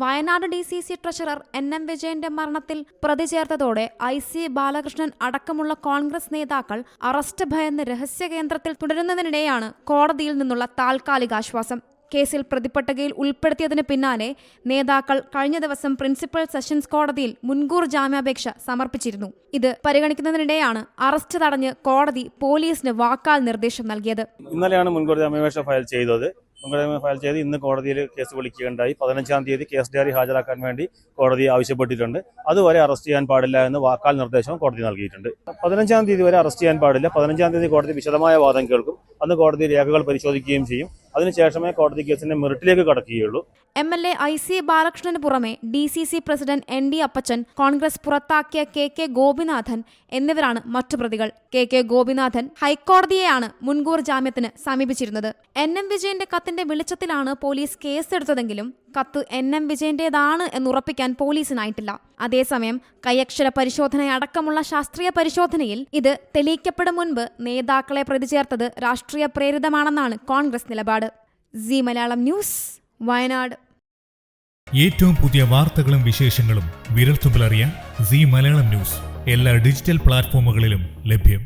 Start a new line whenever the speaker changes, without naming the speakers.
Wayanad D C C treasurer N M വിജയന്റെ മരണത്തിൽ പ്രതി ചേർത്തതോടെ ഐ സി ബാലകൃഷ്ണൻ അടക്കമുള്ള കോൺഗ്രസ് നേതാക്കൾ അറസ്റ്റ് ഭയന്ന് രഹസ്യ കേന്ദ്രത്തിൽ തുടരുന്നതിനിടെയാണ് കോടതിയിൽ നിന്നുള്ള താൽക്കാലിക ആശ്വാസം കേസിൽ പ്രതിപ്പട്ടികയിൽ ഉൾപ്പെടുത്തിയതിന് പിന്നാലെ നേതാക്കൾ കഴിഞ്ഞ ദിവസം പ്രിൻസിപ്പൽ സെഷൻസ് കോടതിയിൽ മുൻകൂർ ജാമ്യാപേക്ഷ സമർപ്പിച്ചിരുന്നു. ഇത് പരിഗണിക്കുന്നതിനിടെയാണ് അറസ്റ്റ് തടഞ്ഞ് കോടതി പോലീസിന് വാക്കാൽ നിർദ്ദേശം നൽകിയത്.
ഇന്നലെയാണ് മുൻകൂർ ജാമ്യാപേക്ഷ ഫയൽ ചെയ്തത്. മുൻകൂർ ഫയൽ ചെയ്ത് ഇന്ന് കോടതിയിൽ കേസ് വിളിക്കുകയുണ്ടായി. പതിനഞ്ചാം തീയതി കേസ് ഡയറി ഹാജരാക്കാൻ വേണ്ടി കോടതി ആവശ്യപ്പെട്ടിട്ടുണ്ട്. അതുവരെ അറസ്റ്റ് ചെയ്യാൻ പാടില്ല എന്ന് വാക്കാൽ നിർദ്ദേശവും കോടതി നൽകിയിട്ടുണ്ട്. പതിനഞ്ചാം തീയതി വരെ അറസ്റ്റ് ചെയ്യാൻ പാടില്ല. പതിനഞ്ചാം തീയതി കോടതി വിശദമായ വാദം കേൾക്കും. അന്ന് കോടതി രേഖകൾ പരിശോധിക്കുകയും ചെയ്യും. അതിനുശേഷമേ കോടതി കേസിന്റെ മെറിറ്റിലേക്ക് കടക്കുകയുള്ളൂ.
M L A I C ബാലകൃഷ്ണന് പുറമെ D C C president N D Appachan Congress പുറത്താക്കിയ കെ കെ ഗോപിനാഥൻ എന്നിവരാണ് മറ്റു പ്രതികൾ. കെ കെ ഗോപിനാഥൻ ഹൈക്കോടതിയെയാണ് മുൻകൂർ ജാമ്യത്തിന് സമീപിച്ചിരുന്നത്. എൻ എം വിജയന്റെ കത്തിന്റെ വെളിച്ചത്തിലാണ് പോലീസ് കേസെടുത്തതെങ്കിലും കത്ത് എൻ എം വിജയന്റേതാണ് എന്നുറപ്പിക്കാൻ പോലീസിനായിട്ടില്ല. അതേസമയം കൈയക്ഷര പരിശോധനയടക്കമുള്ള ശാസ്ത്രീയ പരിശോധനയിൽ ഇത് തെളിയിക്കപ്പെടും മുൻപ് നേതാക്കളെ പ്രതി ചേർത്തത് രാഷ്ട്രീയ പ്രേരിതമാണെന്നാണ് കോൺഗ്രസ് നിലപാട്. C Malayalam news Wayanad.
ഏറ്റവും പുതിയ വാർത്തകളും വിശേഷങ്ങളും വിരൽത്തുമ്പിലറിയാൻ സി മലയാളം ന്യൂസ്. എല്ലാ ഡിജിറ്റൽ പ്ലാറ്റ്ഫോമുകളിലും ലഭ്യം.